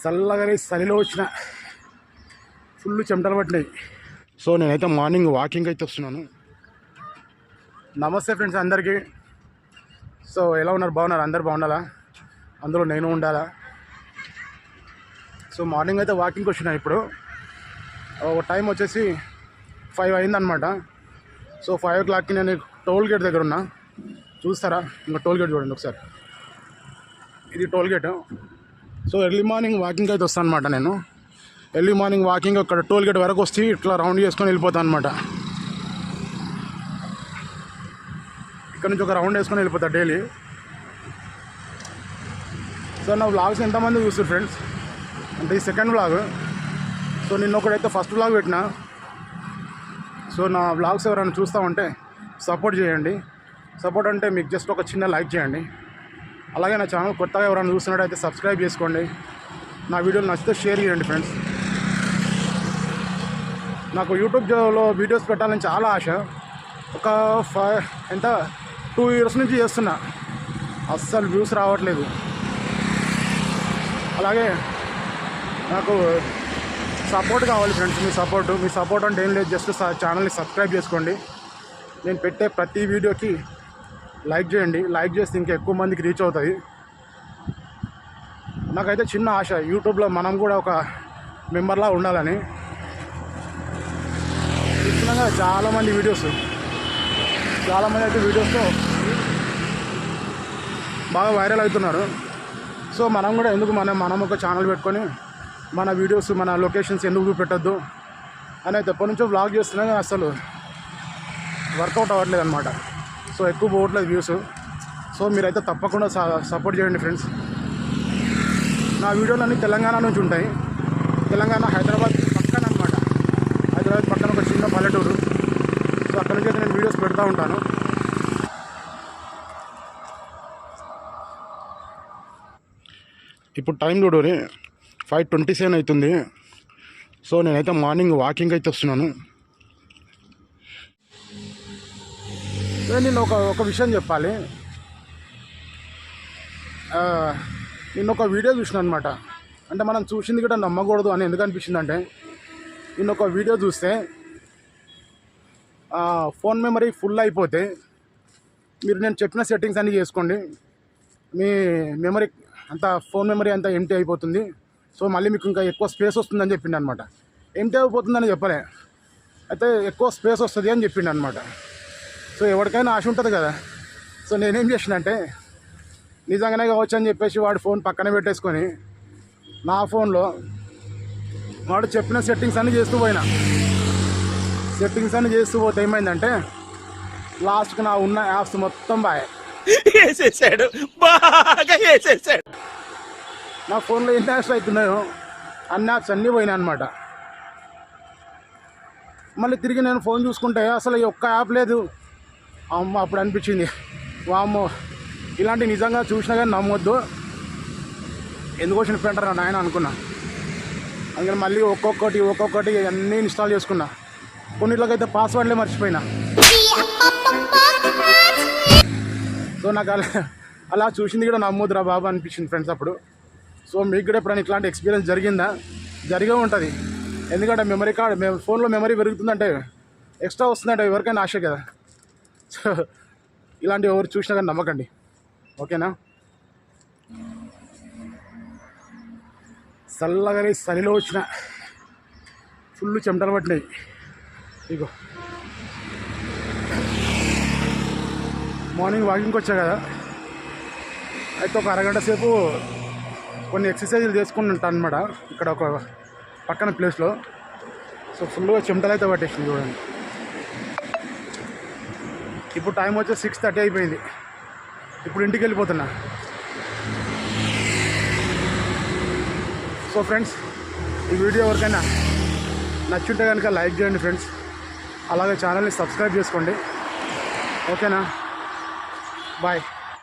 చల్లగానే చలిలో వచ్చిన ఫుల్ చెమటలు పట్టినాయి. సో నేనైతే మార్నింగ్ వాకింగ్ అయితే వస్తున్నాను. నమస్తే ఫ్రెండ్స్ అందరికీ. సో ఎలా ఉన్నారు? బాగున్నారు? అందరు బాగుండాలా? అందులో నేను ఉండాలా? సో మార్నింగ్ అయితే వాకింగ్కి వచ్చిన ఇప్పుడు. ఒక టైం వచ్చేసి ఫైవ్ అయిందనమాట సో ఫైవ్ ఓ క్లాక్కి నేను టోల్ గేట్ దగ్గర ఉన్నా. చూస్తారా? ఇంకా టోల్ గేట్ చూడండి ఒకసారి. ఇది toll gate. So early morning walking అయితే వస్తాను అనమాట నేను. ఎర్లీ మార్నింగ్ వాకింగ్ అక్కడ టోల్ గేట్ వరకు వచ్చి ఇట్లా రౌండ్ చేసుకొని వెళ్ళిపోతాను అనమాట ఇక్కడ నుంచి ఒక రౌండ్ వేసుకొని వెళ్ళిపోతా డైలీ. సో నా వ్లాగ్స్ ఎంతమంది చూస్తారు ఫ్రెండ్స్? అంటే ఈ సెకండ్ వ్లాగ్. సో నిన్న ఒకడైతే ఫస్ట్ వ్లాగ్ పెట్టిన. సో నా వ్లాగ్స్ ఎవరైనా చూస్తూ ఉంటే సపోర్ట్ చేయండి. సపోర్ట్ అంటే మీకు జస్ట్ ఒక చిన్న లైక్ చేయండి. అలాగే నా ఛానల్ కొత్తగా ఎవరైనా చూస్తున్నట్టయితే సబ్స్క్రైబ్ చేసుకోండి. నా వీడియోలు నచ్చితే షేర్ చేయండి ఫ్రెండ్స్. నాకు యూట్యూబ్లో వీడియోస్ పెట్టాలని చాలా ఆశ. ఒక ఫైవ్ ఎంత? టూ ఇయర్స్ నుంచి చేస్తున్నా. అస్సలు వ్యూస్ రావట్లేదు. అలాగే నాకు సపోర్ట్ కావాలి ఫ్రెండ్స్ మీ సపోర్ట్. మీ సపోర్ట్ అంటే ఏం లేదు జస్ట్ ఛానల్ని సబ్స్క్రైబ్ చేసుకోండి. నేను పెట్టే ప్రతి వీడియోకి లైక్ చేయండి. లైక్ చేస్తే ఇంకా ఎక్కువ మందికి రీచ్ అవుతుంది నాకైతే చిన్న ఆశ యూట్యూబ్లో మనం కూడా ఒక మెంబర్లా ఉండాలని. చూస్తున్నాగా చాలామంది వీడియోస్ చాలామంది అయితే వీడియోస్తో బాగా వైరల్ అవుతున్నారు. సో మనం కూడా ఎందుకు మనం మనం ఒక ఛానల్ పెట్టుకొని మన వీడియోస్ మన లొకేషన్స్ ఎందుకు పెట్టద్దు అని అయితే ఎప్పటి నుంచో బ్లాగ్ చేస్తున్నా అసలు వర్కౌట్ అవ్వట్లేదు అనమాట సో ఎక్కువ పోవట్లేదు వ్యూస్ సో మీరైతే తప్పకుండా సపోర్ట్ చేయండి ఫ్రెండ్స్ నా వీడియోలు అన్నీ తెలంగాణ నుంచి ఉంటాయి. తెలంగాణ హైదరాబాద్ పక్కన అనమాట హైదరాబాద్ పక్కన ఒక చిన్న పల్లెటూరు. సో అక్కడ నుంచి అయితే నేను వీడియోస్ పెడతా ఉంటాను. ఇప్పుడు టైం చూడని ఫైవ్ ట్వంటీ సెవెన్ అవుతుంది. సో నేనైతే మార్నింగ్ వాకింగ్ అయితే వస్తున్నాను. నేను ఒక ఒక విషయం చెప్పాలి. ఆ, నిన్న ఒక వీడియో చూసిన అనమాట అంటే మనం చూసింది కూడా నమ్మకూడదు అని ఎందుకు అనిపించింది అంటే నిన్న ఒక వీడియో చూస్తే ఫోన్ మెమరీ ఫుల్ అయిపోతే మీరు నేను చెప్పిన సెట్టింగ్స్ అన్నీ చేసుకోండి. మీ మెమరీ అంత ఫోన్ మెమరీ అంతా ఎంటీ అయిపోతుంది. సో మళ్ళీ మీకు ఇంకా ఎక్కువ స్పేస్ వస్తుందని చెప్పిండు అనమాట ఎంటీ అయిపోతుందని చెప్పలే. అయితే ఎక్కువ స్పేస్ వస్తుంది అని చెప్పిండు అనమాట సో ఎవరికైనా ఆశ ఉంటుంది కదా. సో నేనేం చేసినంటే నిజంగానే కావచ్చు అని చెప్పేసి వాడి ఫోన్ పక్కన పెట్టేసుకొని నా ఫోన్లో వాడు చెప్పిన సెట్టింగ్స్ అన్నీ చేస్తూ పోయినా. సెట్టింగ్స్ అన్నీ చేస్తూ పోతే ఏమైందంటే లాస్ట్కి నా ఉన్న యాప్స్ మొత్తం బాయ్. వేసేసాడు. బాగా వేసేసాడు. నా ఫోన్లో ఎన్ని యాప్స్ అవుతున్నాయో అన్ని యాప్స్ అన్నీ పోయినాయి అనమాట మళ్ళీ తిరిగి నేను ఫోన్ చూసుకుంటే అసలు ఒక్క యాప్ లేదు. అమ్మ అప్పుడు అనిపించింది వామ్మో ఇలాంటి నిజంగా చూసినా కానీ నమ్మొద్దు. ఎందుకు వచ్చిన ప్రింటర్ నాయన అనుకున్నా. అందుకని మళ్ళీ ఒక్కొక్కటి ఒక్కొక్కటి అన్నీ ఇన్స్టాల్ చేసుకున్నా. కొన్నిట్లకైతే పాస్వర్డ్లే మర్చిపోయినా. సో నాకు అలా అలా చూసింది కూడా నమ్మొద్దురా బాబు అనిపించింది ఫ్రెండ్స్ అప్పుడు. సో మీకు కూడా ఎప్పుడైనా ఇట్లాంటి ఎక్స్పీరియన్స్ జరిగిందా? జరిగే ఉంటుంది. ఎందుకంటే మెమరీ కార్డ్ మేము ఫోన్లో మెమరీ పెరుగుతుందంటే ఎక్స్ట్రా వస్తుందంటే ఎవరికైనా ఆశ కదా. సో ఇలాంటివి ఎవరు చూసినా కానీ నమ్మకండి. ఓకేనా? చల్లగానే చలిలో వచ్చిన ఫుల్ చెమటలు పట్టినాయి. ఇగో. మార్నింగ్ వాకింగ్కి వచ్చా కదా? అయితే ఒక అరగంట సేపు కొన్ని ఎక్సర్సైజులు చేసుకుని ఉంటాను అనమాట ఇక్కడ ఒక పక్కన ప్లేస్లో. సో ఫుల్గా చెమటలు అయితే పట్టేసింది చూడండి. ఇప్పుడు టైం వచ్చి సిక్స్ థర్టీ అయిపోయింది. ఇప్పుడు ఇంటికి వెళ్ళిపోతున్నా. సో ఫ్రెండ్స్ ఈ వీడియో ఎవరికైనా నచ్చుంటే కనుక లైక్ చేయండి ఫ్రెండ్స్. అలాగే ఛానల్ని సబ్స్క్రైబ్ చేసుకోండి. ఓకేనా? బాయ్.